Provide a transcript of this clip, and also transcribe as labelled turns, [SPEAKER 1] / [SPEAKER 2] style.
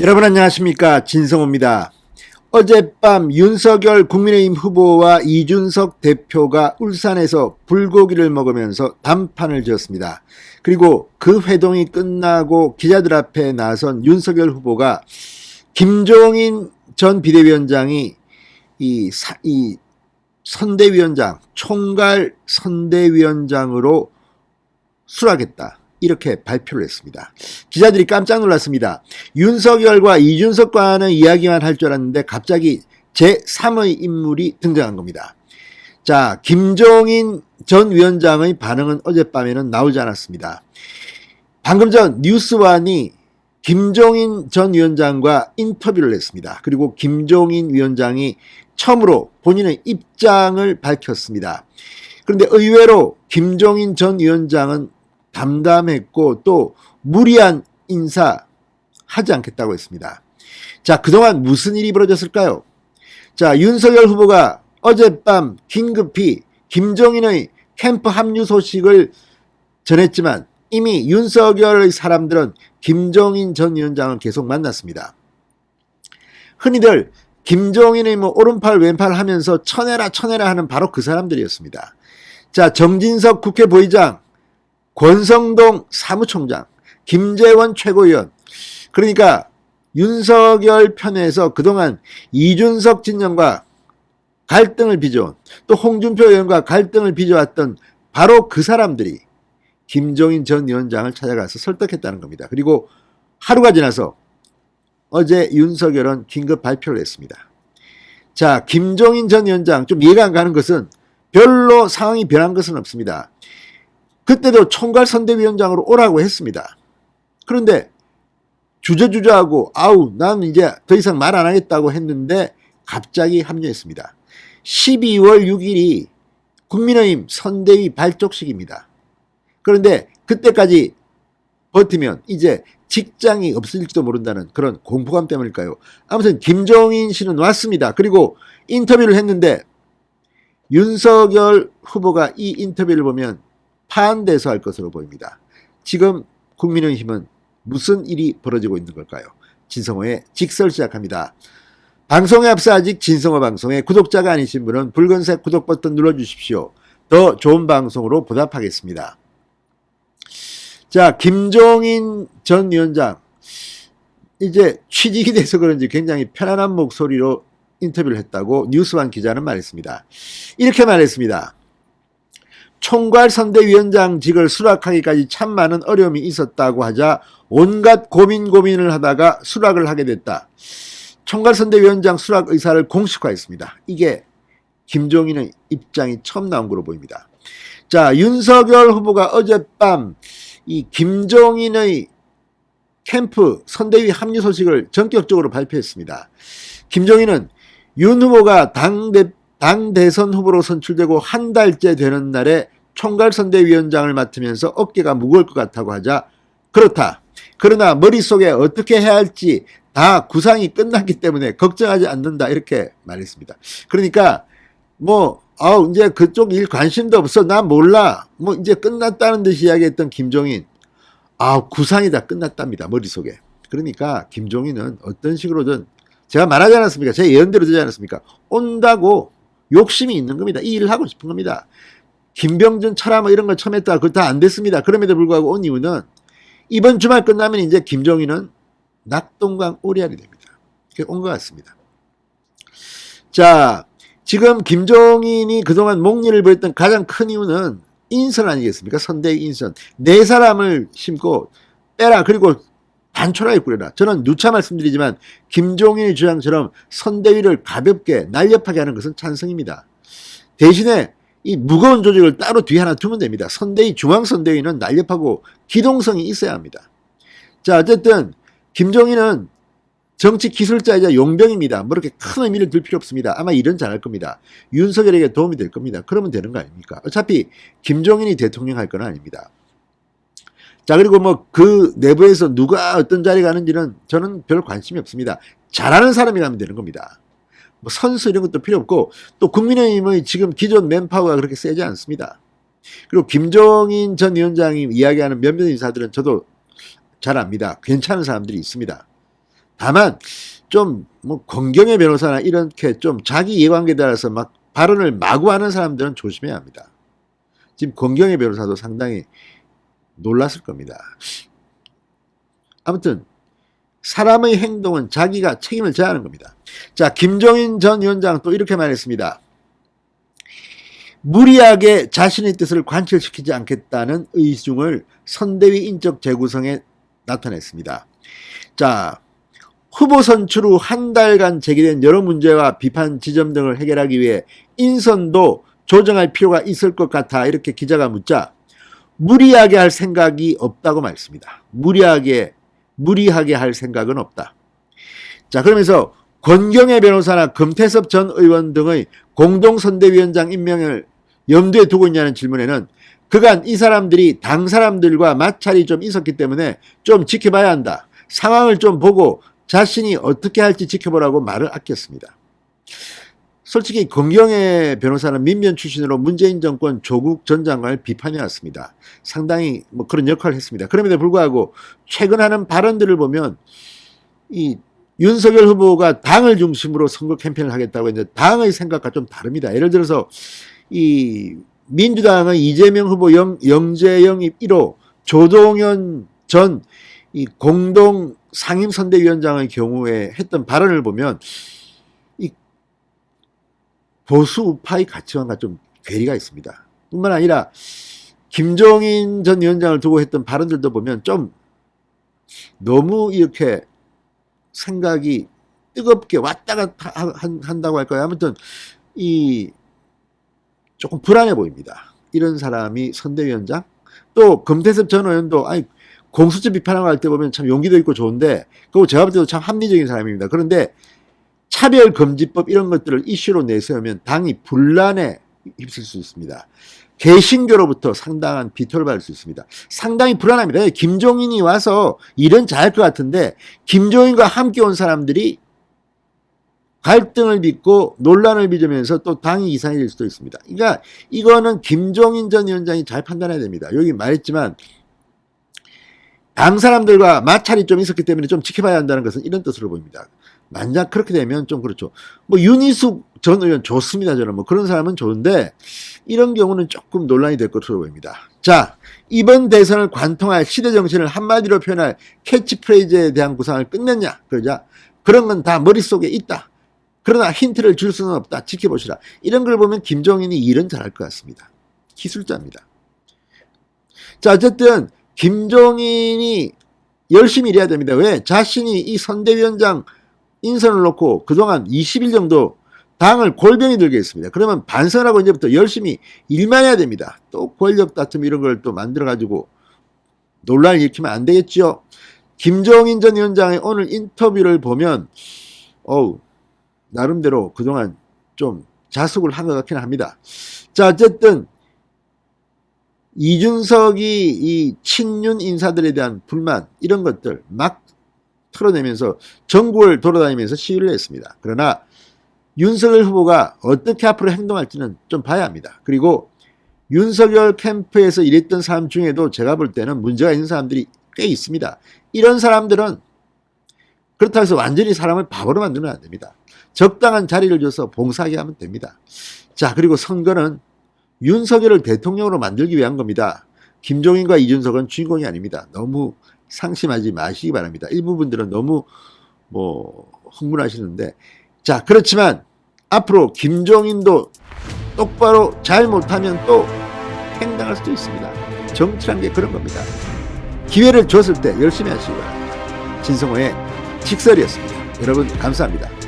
[SPEAKER 1] 여러분 안녕하십니까 진성호입니다. 어젯밤 윤석열 국민의힘 후보와 이준석 대표가 울산에서 불고기를 먹으면서 단판을 지었습니다. 그리고 그 회동이 끝나고 기자들 앞에 나선 윤석열 후보가 김종인 전 비대위원장이 이, 사, 이 선대위원장, 총괄 선대위원장으로 수락했다. 이렇게 발표를 했습니다. 기자들이 깜짝 놀랐습니다. 윤석열과 이준석과는 이야기만 할 줄 알았는데 갑자기 제3의 인물이 등장한 겁니다. 자, 김종인 전 위원장의 반응은 어젯밤에는 나오지 않았습니다. 방금 전 뉴스완이 김종인 전 위원장과 인터뷰를 했습니다. 그리고 김종인 위원장이 처음으로 본인의 입장을 밝혔습니다. 그런데 의외로 김종인 전 위원장은 담담했고 또 무리한 인사 하지 않겠다고 했습니다. 자, 그동안 무슨 일이 벌어졌을까요? 자, 윤석열 후보가 어젯밤 긴급히 김종인의 캠프 합류 소식을 전했지만 이미 윤석열의 사람들은 김종인 전 위원장을 계속 만났습니다. 흔히들 김종인의 뭐 오른팔 왼팔 하면서 쳐내라 쳐내라 하는 바로 그 사람들이었습니다. 자, 정진석 국회 부의장, 권성동 사무총장, 김재원 최고위원. 그러니까 윤석열 편에서 그동안 이준석 진영과 갈등을 빚어온 또 홍준표 의원과 갈등을 빚어왔던 바로 그 사람들이 김종인 전 위원장을 찾아가서 설득했다는 겁니다. 그리고 하루가 지나서 어제 윤석열은 긴급 발표를 했습니다. 자, 김종인 전 위원장 좀 이해가 안 가는 것은 별로 상황이 변한 것은 없습니다. 그때도 총괄 선대위원장으로 오라고 했습니다. 그런데 주저주저하고 아우 난 이제 더 이상 말 안 하겠다고 했는데 갑자기 합류했습니다. 12월 6일이 국민의힘 선대위 발족식입니다. 그런데 그때까지 버티면 이제 직장이 없을지도 모른다는 그런 공포감 때문일까요? 아무튼 김종인 씨는 왔습니다. 그리고 인터뷰를 했는데 윤석열 후보가 이 인터뷰를 보면 파한돼서 할 것으로 보입니다. 지금 국민의힘은 무슨 일이 벌어지고 있는 걸까요? 진성호의 직설 시작합니다. 방송에 앞서 아직 진성호 방송의 구독자가 아니신 분은 붉은색 구독 버튼 눌러주십시오. 더 좋은 방송으로 보답하겠습니다. 자, 김종인 전 위원장. 이제 취직이 돼서 그런지 굉장히 편안한 목소리로 인터뷰를 했다고 뉴스완 기자는 말했습니다. 이렇게 말했습니다. 총괄 선대위원장직을 수락하기까지 참 많은 어려움이 있었다고 하자 온갖 고민 고민을 하다가 수락을 하게 됐다. 총괄 선대위원장 수락 의사를 공식화했습니다. 이게 김종인의 입장이 처음 나온 거로 보입니다. 자, 윤석열 후보가 어젯밤 이 김종인의 캠프 선대위 합류 소식을 전격적으로 발표했습니다. 김종인은 윤 후보가 당, 대, 당 대선 후보로 선출되고 한 달째 되는 날에 총괄선대위원장을 맡으면서 어깨가 무거울 것 같다고 하자 그렇다. 그러나 머릿속에 어떻게 해야 할지 다 구상이 끝났기 때문에 걱정하지 않는다 이렇게 말했습니다. 그러니까 뭐 아우 이제 그쪽 일 관심도 없어. 나 몰라. 뭐 이제 끝났다는 듯이 이야기했던 김종인. 아 구상이 다 끝났답니다 머릿속에. 그러니까 김종인은 어떤 식으로든 제가 말하지 않았습니까? 제 예언대로 되지 않았습니까? 온다고 욕심이 있는 겁니다 이 일을 하고 싶은 겁니다 김병준 철화 뭐 이런 걸 처음 했다가 그거 다 안 됐습니다 그럼에도 불구하고 온 이유는 이번 주말 끝나면 이제 김종인은 낙동강 오리알이 됩니다 온 것 같습니다 자 지금 김종인이 그동안 목리를 보였던 가장 큰 이유는 인선 아니겠습니까? 선대의 인선. 네 사람을 심고 빼라. 그리고 단촐하게 꾸려라. 저는 누차 말씀드리지만 김종인의 주장처럼 선대위를 가볍게 날렵하게 하는 것은 찬성입니다. 대신에 이 무거운 조직을 따로 뒤에 하나 두면 됩니다. 선대위, 중앙선대위는 날렵하고 기동성이 있어야 합니다. 자, 어쨌든 김종인은 정치 기술자이자 용병입니다. 뭐 이렇게 큰 의미를 둘 필요 없습니다. 아마 일은 잘할 겁니다. 윤석열에게 도움이 될 겁니다. 그러면 되는 거 아닙니까? 어차피 김종인이 대통령 할 건 아닙니다. 자, 그리고 뭐 그 내부에서 누가 어떤 자리 가는지는 저는 별 관심이 없습니다. 잘하는 사람이 가면 되는 겁니다. 뭐 선수 이런 것도 필요 없고 또 국민의힘의 지금 기존 맨파워가 그렇게 세지 않습니다. 그리고 김종인 전 위원장이 이야기하는 몇몇 인사들은 저도 잘 압니다. 괜찮은 사람들이 있습니다. 다만 좀 뭐 권경의 변호사나 이렇게 좀 자기 이해관계에 따라서 막 발언을 마구 하는 사람들은 조심해야 합니다. 지금 권경의 변호사도 상당히 놀랐을 겁니다. 아무튼 사람의 행동은 자기가 책임을 져야 하는 겁니다. 자, 김종인 전 위원장 또 이렇게 말했습니다. 무리하게 자신의 뜻을 관철시키지 않겠다는 의중을 선대위 인적 재구성에 나타냈습니다. 자, 후보 선출 후 한 달간 제기된 여러 문제와 비판 지점 등을 해결하기 위해 인선도 조정할 필요가 있을 것 같아 이렇게 기자가 묻자 무리하게 할 생각이 없다고 말했습니다. 무리하게 무리하게 할 생각은 없다. 자, 그러면서 권경의 변호사나 금태섭 전 의원 등의 공동선대위원장 임명을 염두에 두고 있냐는 질문에는 그간 이 사람들이 당 사람들과 마찰이 좀 있었기 때문에 좀 지켜봐야 한다. 상황을 좀 보고 자신이 어떻게 할지 지켜보라고 말을 아꼈습니다. 솔직히 권경의 변호사는 민변 출신으로 문재인 정권 조국 전 장관을 비판해 왔습니다. 상당히 뭐 그런 역할을 했습니다. 그럼에도 불구하고 최근 하는 발언들을 보면 이 윤석열 후보가 당을 중심으로 선거 캠페인을 하겠다고 했는데 당의 생각과 좀 다릅니다. 예를 들어서 이 민주당의 이재명 후보 영, 영재 영입 1호 조동현 전 이 공동 상임선대위원장의 경우에 했던 발언을 보면 이 보수 우파의 가치관과 좀 괴리가 있습니다. 뿐만 아니라 김종인 전 위원장을 두고 했던 발언들도 보면 좀 너무 이렇게 생각이 뜨겁게 왔다 갔다 한- 한다고 할까요? 아무튼 이 조금 불안해 보입니다. 이런 사람이 선대위원장? 또 금태섭 전 의원도 아니 공수처 비판하고 할 때 보면 참 용기도 있고 좋은데 그리고 제가 볼 때도 참 합리적인 사람입니다. 그런데 차별금지법 이런 것들을 이슈로 내세우면 당이 분란에 휩쓸 수 있습니다. 개신교로부터 상당한 비토를 받을 수 있습니다. 상당히 불안합니다. 김종인이 와서 일은 잘할 것 같은데 김종인과 함께 온 사람들이 갈등을 빚고 논란을 빚으면서 또 당이 이상해질 수도 있습니다. 그러니까 이거는 김종인 전 위원장이 잘 판단해야 됩니다. 여기 말했지만 당 사람들과 마찰이 좀 있었기 때문에 좀 지켜봐야 한다는 것은 이런 뜻으로 보입니다. 만약 그렇게 되면 좀 그렇죠. 뭐 윤희숙 전 의원 좋습니다. 저는 뭐 그런 사람은 좋은데 이런 경우는 조금 논란이 될 것으로 보입니다. 자, 이번 대선을 관통할 시대 정신을 한마디로 표현할 캐치프레이즈에 대한 구상을 끝냈냐? 그러자 그런 건 다 머릿속에 있다. 그러나 힌트를 줄 수는 없다. 지켜보시라. 이런 걸 보면 김종인이 일은 잘할 것 같습니다. 기술자입니다. 자, 어쨌든 김종인이 열심히 일해야 됩니다. 왜? 자신이 이 선대위원장 인선을 놓고 그동안 20일 정도 당을 골병이 들게 했습니다. 그러면 반성하고 이제부터 열심히 일만 해야 됩니다. 또 권력 다툼 이런 걸 또 만들어가지고 논란을 일으키면 안 되겠죠. 김종인 전 위원장의 오늘 인터뷰를 보면, 어우, 나름대로 그동안 좀 자숙을 한 것 같긴 합니다. 자, 어쨌든, 이준석이 이 친윤 인사들에 대한 불만, 이런 것들 막 털어내면서 전국을 돌아다니면서 시위를 했습니다. 그러나 윤석열 후보가 어떻게 앞으로 행동할지는 좀 봐야 합니다. 그리고 윤석열 캠프에서 일했던 사람 중에도 제가 볼 때는 문제가 있는 사람들이 꽤 있습니다. 이런 사람들은 그렇다고 해서 완전히 사람을 바보로 만들면 안 됩니다. 적당한 자리를 줘서 봉사하게 하면 됩니다. 자, 그리고 선거는 윤석열을 대통령으로 만들기 위한 겁니다. 김종인과 이준석은 주인공이 아닙니다. 너무 상심하지 마시기 바랍니다. 일부분들은 너무 뭐 흥분하시는데 자 그렇지만 앞으로 김종인도 똑바로 잘 못하면 또 팽당할 수도 있습니다. 정치란 게 그런 겁니다. 기회를 줬을 때 열심히 하시기 바랍니다. 진성호의 직설이었습니다. 여러분 감사합니다.